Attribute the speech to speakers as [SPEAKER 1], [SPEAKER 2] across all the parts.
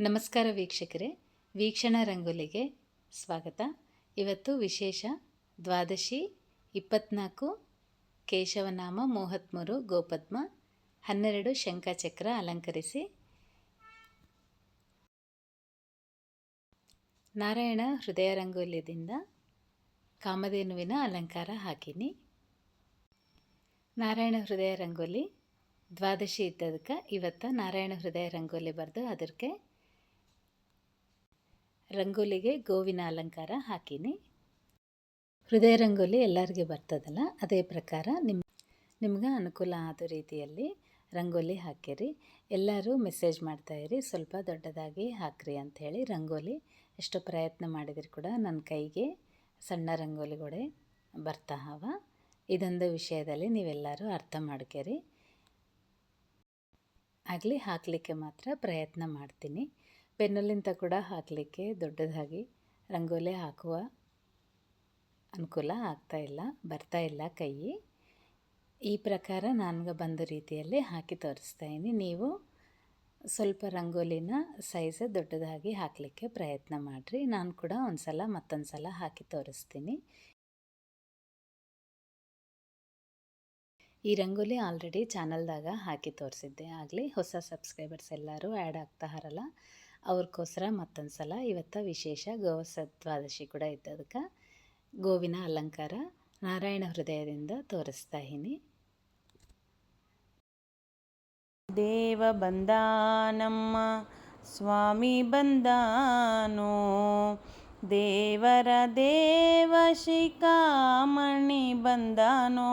[SPEAKER 1] ನಮಸ್ಕಾರ ವೀಕ್ಷಕರೇ, ವೀಕ್ಷಣಾ ರಂಗೋಲಿಗೆ ಸ್ವಾಗತ. ಇವತ್ತು ವಿಶೇಷ ದ್ವಾದಶಿ ಇಪ್ಪತ್ನಾಲ್ಕು ಕೇಶವನಾಮ ಮೂವತ್ತ್ಮೂರು ಗೋಪದ್ಮ ಹನ್ನೆರಡು ಶಂಖಚಕ್ರ ಅಲಂಕರಿಸಿ. ನಾರಾಯಣ ಹೃದಯ ರಂಗೋಲಿಯಿಂದ ಕಾಮಧೇನುವಿನ ಅಲಂಕಾರ ಹಾಕಿನಿ. ನಾರಾಯಣ ಹೃದಯ ರಂಗೋಲಿ ದ್ವಾದಶಿ ಇದ್ದದಕ್ಕೆ ಇವತ್ತು ನಾರಾಯಣ ಹೃದಯ ರಂಗೋಲಿ ಬರೆದು ಅದಕ್ಕೆ ರಂಗೋಲಿಗೆ ಗೋವಿನ ಅಲಂಕಾರ ಹಾಕೀನಿ. ಹೃದಯ ರಂಗೋಲಿ ಎಲ್ಲರಿಗೆ ಬರ್ತದಲ್ಲ, ಅದೇ ಪ್ರಕಾರ ನಿಮ್ಮ ನಿಮ್ಗೆ ಅನುಕೂಲ ಆದ ರೀತಿಯಲ್ಲಿ ರಂಗೋಲಿ ಹಾಕಿರಿ ಎಲ್ಲರೂ ಮೆಸೇಜ್ ಮಾಡ್ತಾಯಿರಿ ಸ್ವಲ್ಪ ದೊಡ್ಡದಾಗಿ ಹಾಕ್ರಿ ಅಂಥೇಳಿ ರಂಗೋಲಿ ಎಷ್ಟು ಪ್ರಯತ್ನ ಮಾಡಿದ್ರು ಕೂಡ ನನ್ನ ಕೈಗೆ ಸಣ್ಣ ರಂಗೋಲಿಗಳೇ ಬರ್ತಾ ಹವ. ಇದೊಂದು ವಿಷಯದಲ್ಲಿ ನೀವೆಲ್ಲರೂ ಅರ್ಥ ಮಾಡ್ಕೇರಿ ಆಗಲಿ ಹಾಕಲಿಕ್ಕೆ ಮಾತ್ರ ಪ್ರಯತ್ನ ಮಾಡ್ತೀನಿ. ಪೆನ್ನಲ್ಲಿಂದ ಕೂಡ ಹಾಕಲಿಕ್ಕೆ ದೊಡ್ಡದಾಗಿ. ರಂಗೋಲೆ ಹಾಕುವ ಅನುಕೂಲ ಆಗ್ತಾ ಇಲ್ಲ, ಬರ್ತಾ ಇಲ್ಲ ಕೈ. ಈ ಪ್ರಕಾರ ನನಗೆ ಬಂದ ರೀತಿಯಲ್ಲಿ ಹಾಕಿ ತೋರಿಸ್ತಾ ಇದ್ದೀನಿ ನೀವು ಸ್ವಲ್ಪ ರಂಗೋಲಿನ ಸೈಜ್ ದೊಡ್ಡದಾಗಿ ಹಾಕಲಿಕ್ಕೆ ಪ್ರಯತ್ನ ಮಾಡಿರಿ. ನಾನು ಕೂಡ ಒಂದು ಸಲ ಮತ್ತೊಂದು ಸಲ ಹಾಕಿ ತೋರಿಸ್ತೀನಿ. ಈ ರಂಗೋಲಿ ಆಲ್ರೆಡಿ ಚಾನಲ್ದಾಗ ಹಾಕಿ ತೋರಿಸಿದ್ದೆ ಆಗಲಿ. ಹೊಸ ಸಬ್ಸ್ಕ್ರೈಬರ್ಸ್ ಎಲ್ಲರೂ ಆ್ಯಡ್ ಆಗ್ತಾ ಆಗ್ತಾರಲ್ಲ ಅವ್ರಿಗೋಸ್ಕರ ಮತ್ತೊಂದು ಸಲ ಇವತ್ತು ವಿಶೇಷ ಗೋವಸ ದ್ವಾದಶಿ ಕೂಡ ಇದ್ದದಕ್ಕೆ ಗೋವಿನ ಅಲಂಕಾರ ನಾರಾಯಣ ಹೃದಯದಿಂದ ತೋರಿಸ್ತಾ ಇದ್ದೀನಿ.
[SPEAKER 2] ದೇವ ಬಂದಾನಮ್ಮ, ಸ್ವಾಮಿ ಬಂದಾನೋ, ದೇವರ ದೇವ ಶಿಖಾಮಣಿ ಬಂದಾನೋ,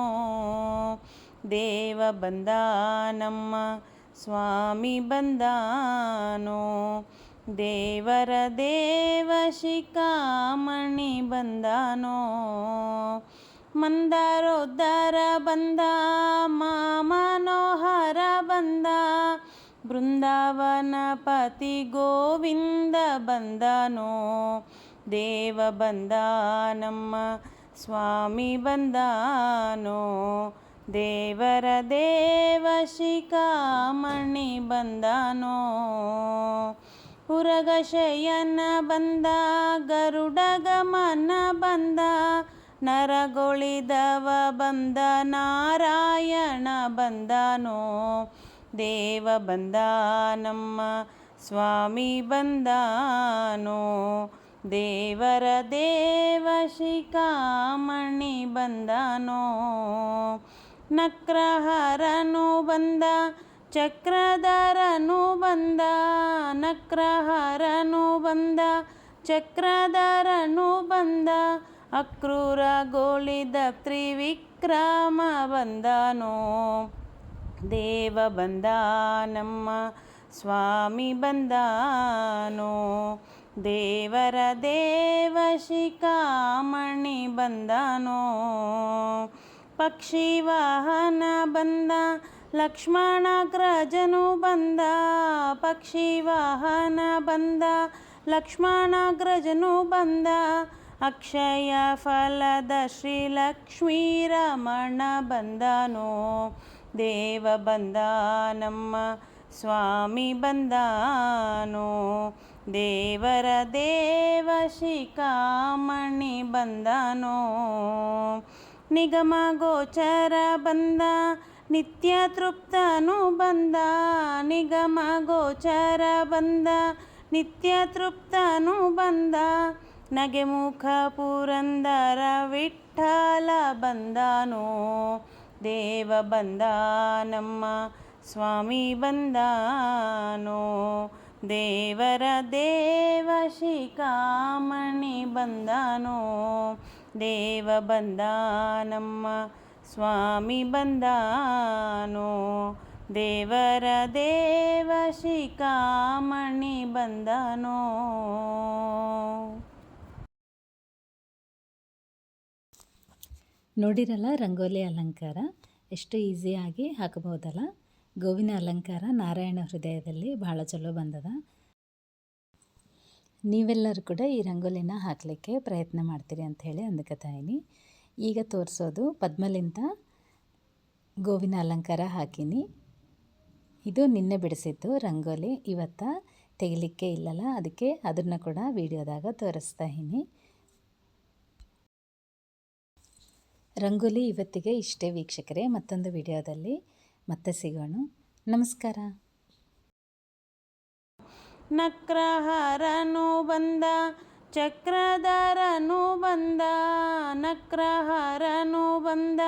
[SPEAKER 2] ದೇವ ಬಂದಾನಮ್ಮ ಸ್ವಾಮಿ ಬಂದಾನೋ? ದೇವರ ದೇವ ಶಿಖಾಮಣಿ ಬಂದಾನೋ? ಮಂದಾರೋದ್ಧಾರ ಬಂದ, ಮಾಮನೋಹರ ಬಂದ ಬೃಂದಾವನ ಪತಿ ಗೋವಿಂದ ಬಂದನೋ? ದೇವ ಬಂದ, ನಮ್ಮ ಸ್ವಾಮಿ ಬಂದಾನೋ? ದೇವರ ದೇವ ಶಿಖಾಮಣಿ ಬಂದನೋ? ಉರಗ ಬಂದ, ಗರುಡ ಗಮನ ಬಂದ, ನರಗೊಳಿದವ ಬಂದ, ನಾರಾಯಣ ಬಂದನೋ? ದೇವ ಬಂದ, ನಮ್ಮ ಸ್ವಾಮಿ ಬಂದಾನೋ? ದೇವರ ದೇವ ಶಿಖಾಮಣಿ ಬಂದನೋ? ನಕ್ರಹರನು ಬಂದ, ಚಕ್ರಧರನು ಬಂದ, ನಕ್ರಹರನು ಬಂದ, ಚಕ್ರಧರನು ಬಂದ ಅಕ್ರೂರ ಗೋಳಿದ ತ್ರಿವಿಕ್ರಮ ಬಂದನೋ. ದೇವ ಬಂದ, ನಮ್ಮ ಸ್ವಾಮಿ ಬಂದಾನೋ. ದೇವರ ದೇವ ಶಿಖಾಮಣಿ ಬಂದನೋ. ಪಕ್ಷಿ ವಾಹನ ಬಂದ ಲಕ್ಷ್ಮಣಾಗ್ರಜನು ಬಂದ. ಪಕ್ಷಿ ವಾಹನ ಬಂದ ಲಕ್ಷ್ಮಣಾಗ್ರಜನು ಬಂದ. ಅಕ್ಷಯ ಫಲದ ಶ್ರೀ ಲಕ್ಷ್ಮೀ ರಮಣ ಬಂದನೋ. ದೇವ ಬಂದ, ನಮ್ಮ ಸ್ವಾಮಿ ಬಂದಾನೋ. ದೇವರ ದೇವ ಶಿಖಾಮಣಿ ಬಂದನೋ. ನಿಗಮ ಗೋಚರ ಬಂದ, ನಿತ್ಯ ತೃಪ್ತನು ಬಂದ. ನಿಗಮ ಗೋಚರ ಬಂದ, ನಿತ್ಯ ತೃಪ್ತನು ಬಂದ. ನಗೆ ಮುಖ ಪುರಂದರ ವಿಠಲ ಬಂದನೋ? ದೇವ ಬಂದ, ನಮ್ಮ ಸ್ವಾಮಿ ಬಂದಾನೋ? ದೇವರ ದೇವ ಶಿಖಾಮಣಿ ಬಂದನೋ? ದೇವ ಬಂದ ನಮ್ಮ ಸ್ವಾಮಿ ಬಂದಾನೋ? ದೇವರ ದೇವ ಶಿಖಾಮಣಿ ಬಂದನೋ?
[SPEAKER 1] ನೋಡಿರಲ್ಲ ರಂಗೋಲಿ ಅಲಂಕಾರ? ಎಷ್ಟು ಈಸಿಯಾಗಿ ಹಾಕಬಹುದಲ್ಲ? ಗೋವಿನ ಅಲಂಕಾರ ನಾರಾಯಣ ಹೃದಯದಲ್ಲಿ ಭಾಳ ಚಲೋ ಬಂದದ. ನೀವೆಲ್ಲರೂ ಕೂಡ ಈ ರಂಗೋಲಿನ ಹಾಕಲಿಕ್ಕೆ ಪ್ರಯತ್ನ ಮಾಡ್ತೀರಿ ಅಂತ ಹೇಳಿ ಅಂದ್ಕೊತಾಯಿನಿ ಈಗ ತೋರಿಸೋದು ಪದ್ಮಲಿಂತ ಗೋವಿನ ಅಲಂಕಾರ ಹಾಕೀನಿ. ಇದು ನಿನ್ನೆ ಬಿಡಿಸಿದ್ದು ರಂಗೋಲಿ, ಇವತ್ತು ತೆಗಿಲಿಕ್ಕೆ ಇಲ್ಲಲ್ಲ, ಅದಕ್ಕೆ ಅದನ್ನು ಕೂಡ ವಿಡಿಯೋದಾಗ ತೋರಿಸ್ತಾ ಇದ್ದೀನಿ ರಂಗೋಲಿ ಇವತ್ತಿಗೆ ಇಷ್ಟೇ ವೀಕ್ಷಕರೇ, ಮತ್ತೊಂದು ವಿಡಿಯೋದಲ್ಲಿ ಮತ್ತೆ ಸಿಗೋಣ. ನಮಸ್ಕಾರ.
[SPEAKER 2] ನಕ್ರಹರನು ಬಂದ, ಚಕ್ರಧರನು ಬಂದ, ನಕ್ರಹರನು ಬಂದ,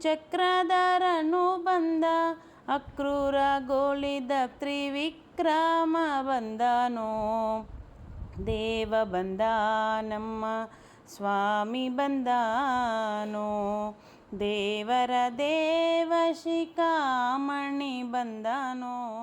[SPEAKER 2] ಚಕ್ರಧರನು ಬಂದ ಅಕ್ರೂರ ಗೋಳಿದ ತ್ರಿವಿಕ್ರಮ ಬಂದನೋ. ದೇವ ಬಂದ, ನಮ್ಮ ಸ್ವಾಮಿ ಬಂದಾನೋ. ದೇವರ ದೇವ ಶಿಖಾಮಣಿ ಬಂದನೋ.